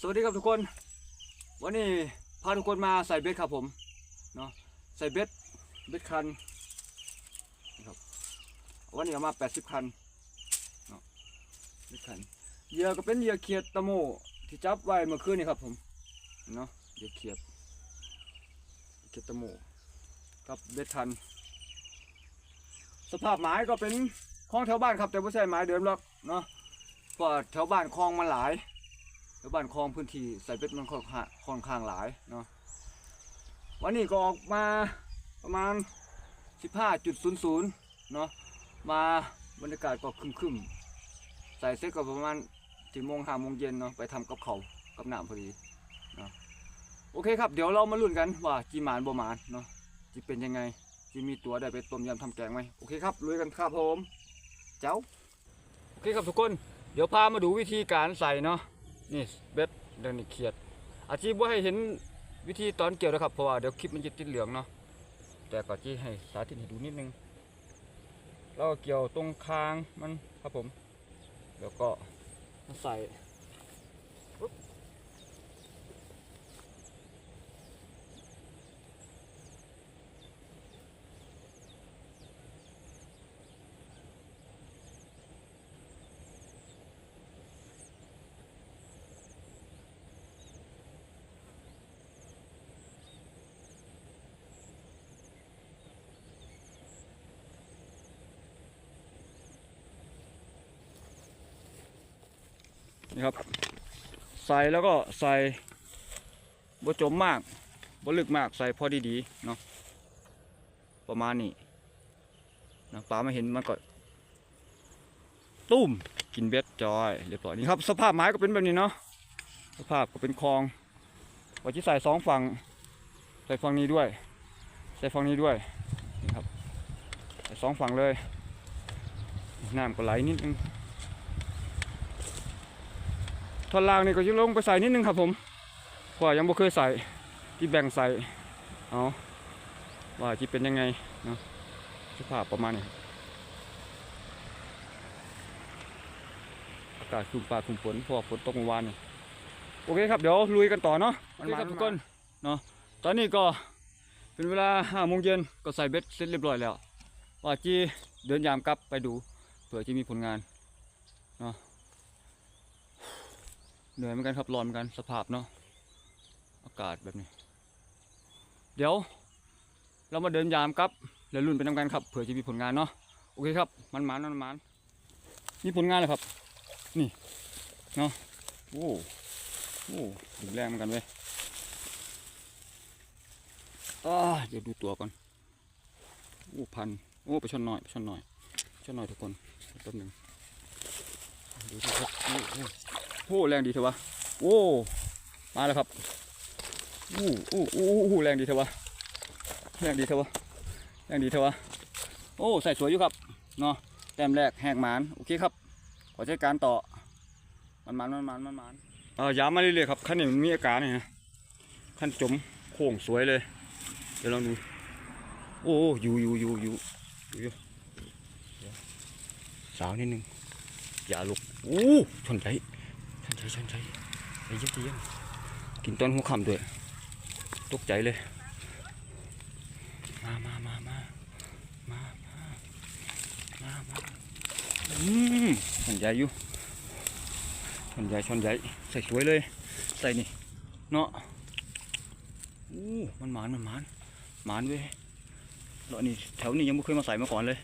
สวัสดีครับทุกคน วันนี้พาทุกคนมาใส่เบ็ดครับผมเนาะใส่เบ็ดเบ็ดคันนี่ครับวันนี้เอามา 80 คันเนาะเบ็ดคันเหยื่อก็เป็นเหยื่อเขียดตะโมที่จับไว้เมื่อคืนนี่ครับผมเนาะเหยื่อเขียดเขียดตะโมกับเบ็ดคัน สภาพหมายก็เป็นคลองแถวบ้านครับแต่ไม่ใช่หมายเดิมหรอกเนาะเพราะว่าแถวบ้านคลองมันหลาย บ้านคลองพื้นที่ใส่เป็ดมันค่อนข้างค่อนข้างหลายเนาะวันนี้ก็ออกมาประมาณ 15.00เนาะมาบรรยากาศก็คึมๆใส่เสร็จก็ประมาณสี่โมงห้าโมงเย็นเนาะไปทำกับเขากับน้ำพอดีเนาะโอเคครับ เดี๋ยวเรามาลุ้นกันว่าจีหมานบ่หมานเนาะจะเป็นยังไงจะมีตัวได้ไปต้มยำทำแกงไหมโอเคครับลุยกันครับผมเจ้าโอเคครับทุกคน เดี๋ยวพามาดูวิธีการใส่เนาะ นี่เบ็ดเดินนี่เขียด อาชีพว่าให้เห็นวิธีตอนเกี่ยวนะครับ เพราะว่าเดี๋ยวคลิปมันจะติดเหลืองเนาะแต่ก็ที่ให้สาธิตให้ดูนิดนึงเราเกี่ยวตรงคางมันครับผม แล้วก็ใส่ นี่ครับ ใส่แล้วก็ใส่บ่จมมากบ่ลึกมากใส่พอดีๆเนาะประมาณนี้นะปลาไม่เห็นมันก็ตุ้มกินเบ็ดจอยเรียบร้อยนี่ครับสภาพไม้ก็เป็นแบบนี้เนาะสภาพก็เป็นคลองว่าที่ใส่สองฝั่งใส่ฝั่งนี้ด้วย ใส่ฝั่งนี้ด้วยนี่ครับใส่สองฝั่งเลยน้ำก็ไหลนิดนึง ท่อนล่างนี่ก็จะลงไปใส่นิดนึงครับผมเพราะว่ายังบ่เคยใส่ที่แบ่งใส่เอาว่าจะเป็นยังไงเนาะสภาพประมาณนี้อากาศครึมฟ้าครึมฝนพราะว่าฝนตกเมื่อวานนี่โอเคครับเดี๋ยวลุยกันต่อเนาะโอเคครับทุกคนเนาะตอนนี้ก็เป็นเวลาห้าโมงเย็นก็ใส่เบ็ดเสร็จเรียบร้อยแล้วว่าจีเดินยามกลับไปดูเผื่อจะมีผลงานเนาะ หนื่อยเหมือนกันครับร้อนเหมือนกันสภาพเนาะอากาศแบบนี้ เดี๋ยว เรามาเดินยามครับแล้วรุ่นไปนำกันครับเผื่อจะมีผลงานเนาะโอเคครับมันมันมันมันมีผลงานเลยครับ นี่เนาะโอ้โอ้ดึงแรงเหมือนกันเว้ยเดี๋ยวดูตัวก่อนโอ้พันโอ้ไปชนหน่อยไปชนหน่อยชนหน่อยทุกคนแป๊บหนึ่งดูสิครับ โอ้แรงดีเถอะวะโอ้มาแล้วครับอู้อู้อู้อู้แรงดีเถอะวะแรงดีเถอะวะแรงดีเถอะวะโอ้ใส่สวยอยู่ครับเนาะแต้มแรกแหกหมานโอเคครับขอใช้การต่อมันมันมันมันมันมันเออย้ำมาเรื่อยๆครับขั้นนี้มันมีอาการนี่นะขั้นจมโค้งสวยเลย เดี๋ยวลองดูโอ้อยู่อยู่อยู่อยู่อยู่สาวนิดนึงอย่าลุกโอ้ชนใจ ชันใจชันใจใจเย็นใจเย็นกินต้นหัวคำด้วยตกใจเลย มามามามามามามามาอืมชันใหญ่อยู่ชันใหญ่ชันใหญ่ใส่สวยเลย ใส่นี่เนาะอู้มันหมานมันหมานหมานเว้ยแล้วอันนี้แถวนี้ยังไม่เคยมาใส่มาก่อนเลย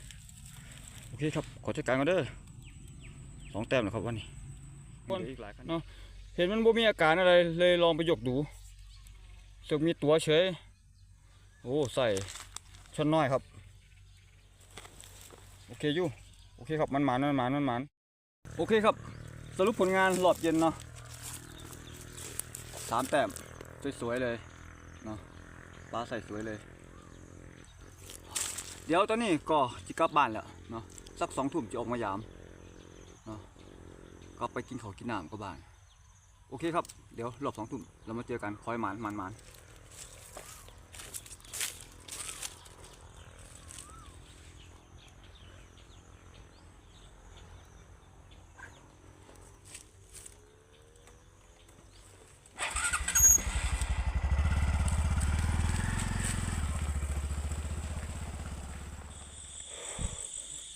โอเคครับ ขอจัดการกันเด้อสองแต้มนะครับวันนี้ คนเหลืออีกหลายคันเนาะเห็นมันบ่มีอาการอะไรเลยลองไปยกดูสึกมีตัวเฉย โอ้ใส่ชนน้อยครับ โอเคอยู่โอเคครับมันหมานมันหมานมันหมานโอเคครับ สรุปผลงานรอบเย็นเนาะสามแต้มสวยๆเลยเนาะปลาใส่สวยเลย เดี๋ยวตอนนี้ก็จะกลับบ้านแล้วเนาะสักสองทุ่มจะออกมายามเนาะ็ไปกินเขากินน้ำก็บ้างโอเคครับ เดี๋ยวรอบสองทุ่มเรามาเจอกันคอยหมานหมานหมาน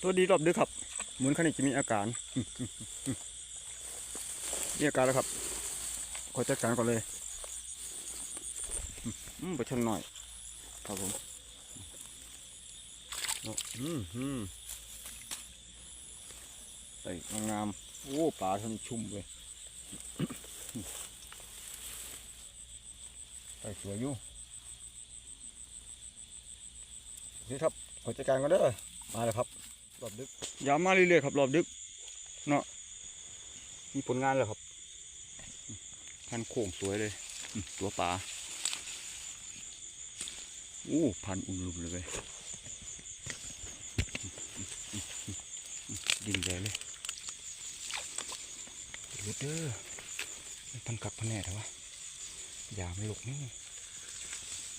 สวัสดีรอบดึกครับ หมุนขันนี้จะมีอาการ มีอาการแล้วครับ ขอจัดการก่อนเลยอืมไปชนหน่อย ครับผมอืมอืมใส่งามโอ้ปลาท่านชุ่มเลยใส่สวยอยู่นี่ครับขอจัดการกันเด้อมาแล้วครับ รอบดึกยามมาเรื่อยๆครับ รอบดึก เนาะมีผลงานแล้วครับ พันโค้งสวยเลย ตัวปลาอู้พันอุ่นๆเลยเว้ยดิ่งใหญ่เลยรุดเด้อไม่พันกักพันแน่เถอะวะอย่าไม่หลกนี่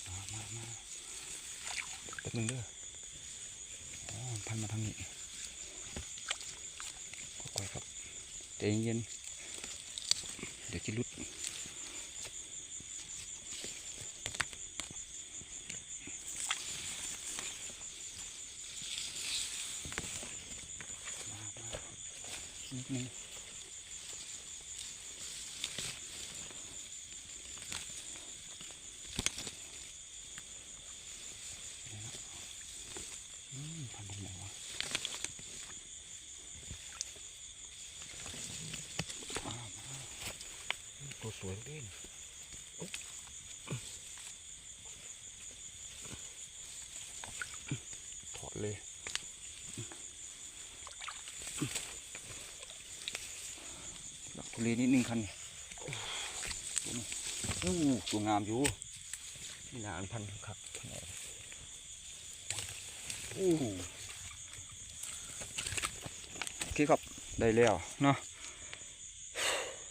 มามามาแป๊บนึงเด้ออพันมาทางนี้ค่อยครับใจเย็นๆเดี๋ยวจะรุด นิดนึงอืมทำตรงไหนวะมามาตัวสวยด่นอุ๊ยถอดเลย ลักทุ เลนิดนึงคันนี่อู้ตัวงามอยู่นี่นานพันครับพันไหนอู้โอเคครับ ได้แล้วเนาะ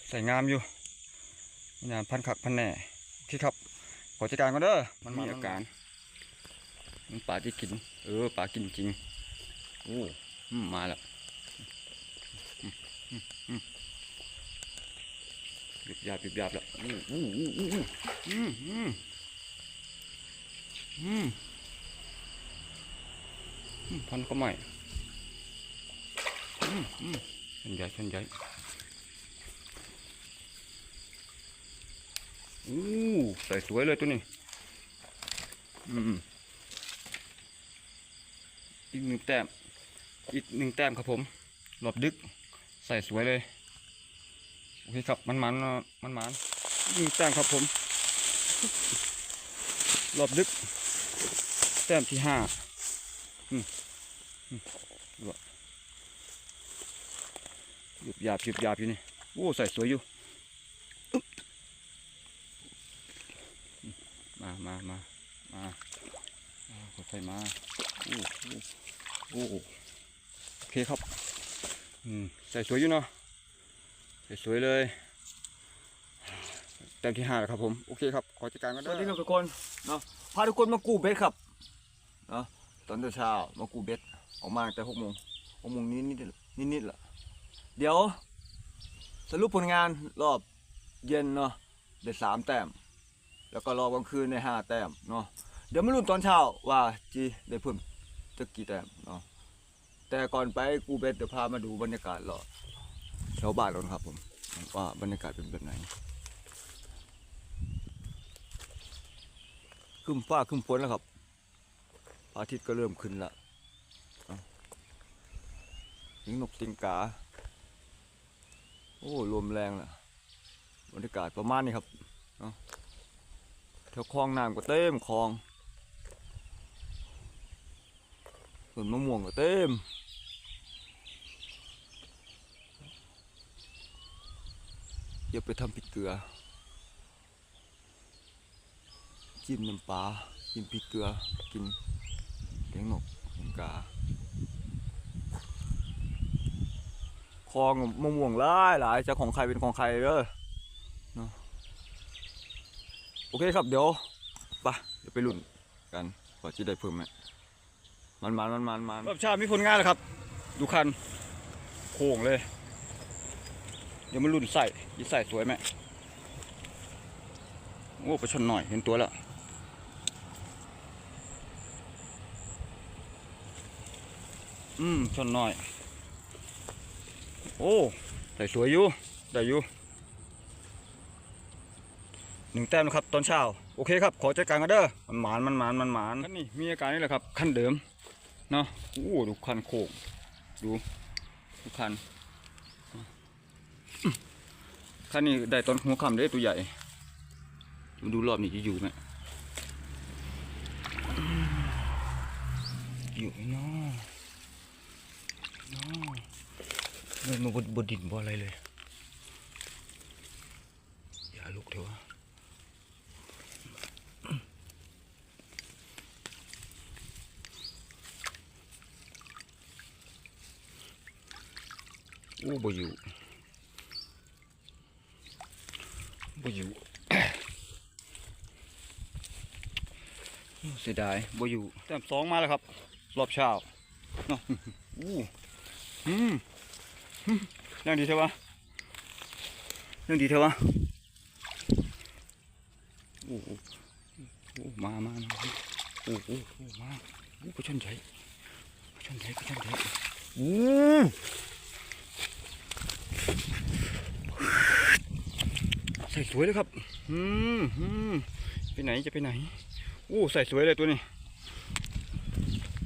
ใส่งามอยู่นี่นานพันขักพันแหน่โอเคครับ ขอจัดการก็เด้อ มันมีอาการ มันป่าที่กิน เออป่ากินจริง โอ้มาแล้วห ยิบหยาบหยิบหยาบแล้วอู้อู้อู้อู้อู้อืมอืมอืมอืมพันก็ใหม่อืมอืมชนใหญ่ชนใหญ่อู้ใส่สวยเลยตัวนี้ อืมอีกหนึ่งแต้ม อีกหนึ่งแต้มครับผม หลบดึก ใส่สวยเลย อเคครับมันมันมันมันยิงแต้มครับผมรอบดึก แต้มที่ห้าอืมหยุบหยาบหยุบหยาบอยู่นี่โอ้ใส่สวยอยู่มามามามามาค่อยๆมาโอ้โอ้โอ้โอเคครับอืมใส่สวยอยู่เนาะ สวยเลยแต้มที่ห้าแล้วครับผมโอเคครับขอจัดการกันสได้วัสดีครับทุกคนเนาะพาทุกคนมากู้เบ็ดครับเนาะตอนเช้ามากู้เบ็ดออกมาแต่หกโมงหกโมงนิดนิดนิดนิดละเดี๋ยว สรุปผลงานรอบเย็นเนาะได้สามแต้ม แล้วก็รอบกลางคืนได้ห้าแต้มเนาะเดี๋ยวมาลุ้นตอนเช้าว่าจีได้เพิ่มจะกี่แต้มเนาะแต่ก่อนไปกูเบ็ดเดี๋ยวพามาดูบรรยากาศรอบแถวบ้านเราครับผม ว่าบรรยากาศเป็นแบบไหนขึ้นฟ้าขึ้นฝนแล้วครับพระอาทิตย์ก็เริ่มขึ้นละสิงนกติงกา โอ้ลมแรงล่ะบรรยากาศประมาณนี้ครับเนาะแถวคลองน้ำก็เต็มคลองส่วนมะม่วงก็เต็ม เดี๋ยวไปทำพริกเกลือ จิ้มน้ำปลากินพริกเกลือ กินเลี้ยงนกเลี้ยงกาคลองมะม่วงหลายหลายจะของใครเป็นของใครเด้อเนาะโอเคครับเดี๋ยวไปเดี๋ยวไปลุ้นกันว่าจะได้เพิ่มไหมมันมันมันมันมันรอบเช้ามีผลงานแล้วครับ ดูคัน โค้งเลย เดี๋ยวมันรุ่นใส่ยี่ใส่สวยไหมโอ้ไปชนหน่อยเห็นตัวแล้วอืมชนหน้อย โอ้ใส่สวยอยู่ได้อยู่หนึ่งแต้มนะครับตอนเช้าโอเคครับ ขอจัดการกันเด้อมันหมานมันหมานมันหมานคันนี้มีอาการนี่แหละครับขั้นเดิมเนาะโอ้ดูคันโค้งดูดูคัน อื้อคันนี้ได้ตอนหัวคำได้ตัวใหญ่มาดูรอบนี้จะอยู่ไหมอยู่ไหมเนาะเนาะเลยมาบดบดดินบ่อะไรเลย อย่าลุกเถอะวะโอ้บ่อยู่บ่ อยู่เสียดายบ่อยู่แต้มสองมาแล้วครับ รอบเช้าเนาะอู้อืมอืมเรื่องดีเถอะวะเรื่องดีเถอะวะโอ้โหโอ้มามามาโอ้โหโอ้มาโอ้กระชอนใหญ่กระชอนใหญ่กระชอนใหญ่โอ้ ส่สวยเลยครับอืมอืมไปไหนจะไปไหนโอ้ใส่สวยเลยตัวนี้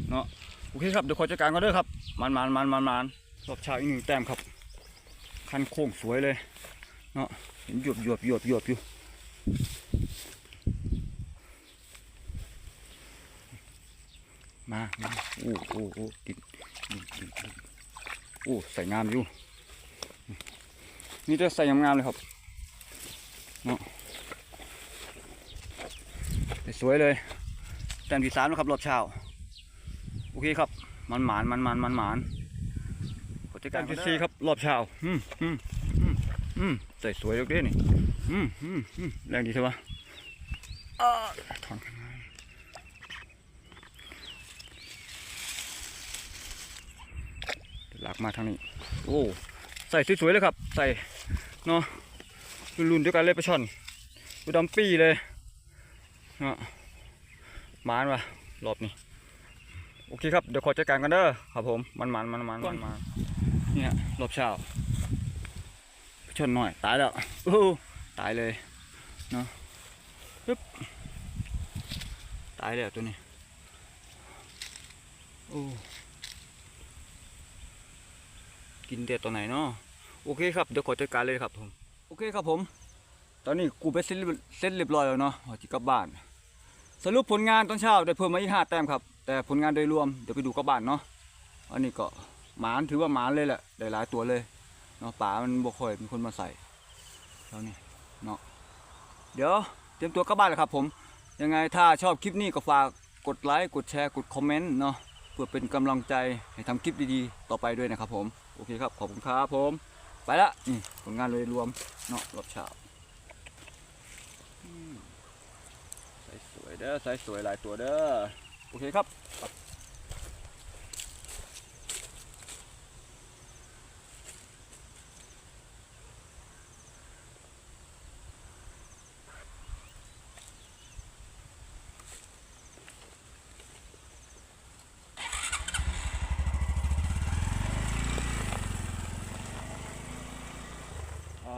เนาะโอเคครับเดี๋ยวขอจัดการก็เด้อครับมันมันมันมันมันรอบเช้าอีกหนึ่งแต้มครับ คันโค้งสวยเลยเนาะเห็นหยบหยบหยบหยบอยู่มามาโอ้โอ้โอ้ดินดินดิดินโอ้ใส่งามอยู่ นี่จะใส่งามเลยครับ สวยเลยแต้มที่สามแล้วครับรอบเช้าโอเคครับ มันหมานมันมันมันหมานกดจัดการที่สี่ครับรอบเช้าอืมอืมอืมอืมใส่สวยเล็กๆนี่อืมอืมอืมแรงดีใช่ปะอ้าถอนกันมาหลากมาทางนี้ โอ้ ใส่สวยๆเลยครับ ใส่เนาะ รุ่นๆเดียวกันเลยปลาช่อนดูดำปี้เลยเนาะหมานวะรอบนี้โอเคครับ เดี๋ยวขอจัดการกันเด้อครับผมมันมันมันมันมันมันเนี่ยรอบเช้าชนหน่อย ตายแล้วโอ้ตายเลยเนาะปึ๊บตายแล้วตัวนี้โอ้กินเด็ดตัวไหนเนาะโอเคครับ เดี๋ยวขอจัดการเลยครับผมโอเคครับผม ตอนนี้กูไปเซ็ตเรียบเซ็ตเรียบร้อยแล้วเนาะเอาที่กลับบ้าน สรุปผลงานตอนเช้าได้เพิ่มมาอีกห้าแต้มครับ แต่ผลงานโดยรวมเดี๋ยวไปดูกลับบ้านเนาะ อันนี้ก็หมานถือว่าหมานเลยแหละ ได้หลายตัวเลยเนาะป่ามันบ่ค่อยมีคนมาใส่แล้วนี่เนาะ เดี๋ยวเตรียมตัวกลับบ้านแล้วครับผม ยังไงถ้าชอบคลิปนี้ก็ฝากกดไลค์ กดแชร์ กดคอมเมนต์เนาะเพื่อเป็นกำลังใจให้ทำคลิปดีๆ ต่อไปด้วยนะครับผม โอเคครับ ขอบคุณครับผม ไปละนี่ผลงานโดยรวมเนาะรอบเช้าใส่สวยเด้อใส่สวยหลายตัวเด้อโอเคครับ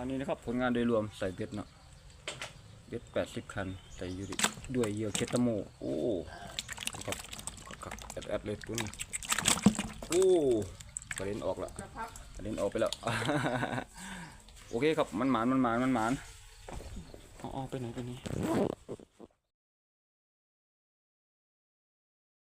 นนี้นะครับผลงานโดยรวมใส่เบ็ดเนาะเบ็ดแปดสิบคันใส่ยูริด้วยเหยื่อเคตาโมโอ้ครับแอดแอดเลยตัวนี้โอ้กระเด็นออกละกระเด็นออกไปแล้วโอเคครับมันหมานมันหมานมันหมานเอาเอไปไหนไปนี่